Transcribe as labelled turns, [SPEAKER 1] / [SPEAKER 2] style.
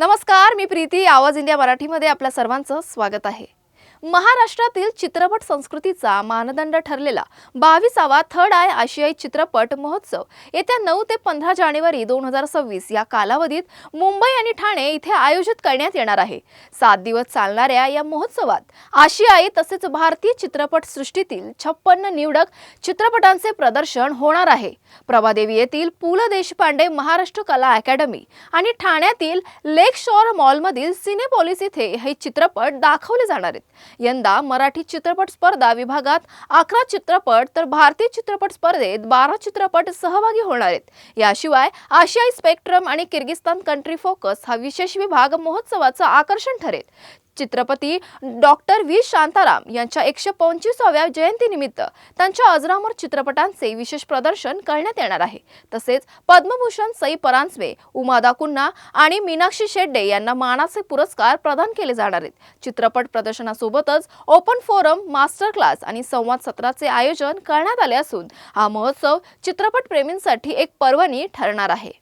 [SPEAKER 1] नमस्कार मी प्रीती. आवाज इंडिया मराठीमध्ये आपल्या सर्वांचं स्वागत आहे. महाराष्ट्रातील चित्रपट संस्कृतीचा मानदंड ठरलेला बावीसावा थर्ड आय आशियाई चित्रपट महोत्सव. येत्या नऊ ते पंधरा जानेवारी दोन हजार सव्वीस या कालावधीत मुंबई आणि ठाणे इथे आयोजित करण्यात येणार आहे. सात दिवस चालणाऱ्या या महोत्सवात आशियाई तसेच भारतीय चित्रपट सृष्टीतील छप्पन्न निवडक चित्रपटांचे प्रदर्शन होणार आहे. प्रभादेवी येथील पु ल देशपांडे महाराष्ट्र कला अकॅडमी आणि ठाण्यातील लेक शॉर मॉलमधील सिनेपॉलिस इथे हे चित्रपट दाखवले जाणार आहेत. यंदा मराठी चित्रपट स्पर्धा विभागात अकरा चित्रपट तर भारतीय चित्रपट स्पर्धेत बारा चित्रपट सहभागी होणार आहेत. याशिवाय आशियाई स्पेक्ट्रम आणि किर्गिस्तान कंट्री फोकस हा विशेष विभाग महोत्सवाचं आकर्षण ठरेल. चित्रपती डॉक्टर व्ही. शांताराम यांच्या एकशे पंचवीसाव्या जयंतीनिमित्त त्यांच्या अजरामर चित्रपटांचे विशेष प्रदर्शन करण्यात येणार आहे. तसेच पद्मभूषण सई परांजपे उमादा कुन्हा आणि मीनाक्षी शेड्डे यांना मानाचे पुरस्कार प्रदान केले जाणार आहेत. चित्रपट प्रदर्शनासोबतच ओपन फोरम मास्टर क्लास आणि संवाद सत्राचे आयोजन करण्यात आले असून हा महोत्सव चित्रपट प्रेमींसाठी एक पर्वणी ठरणार आहे.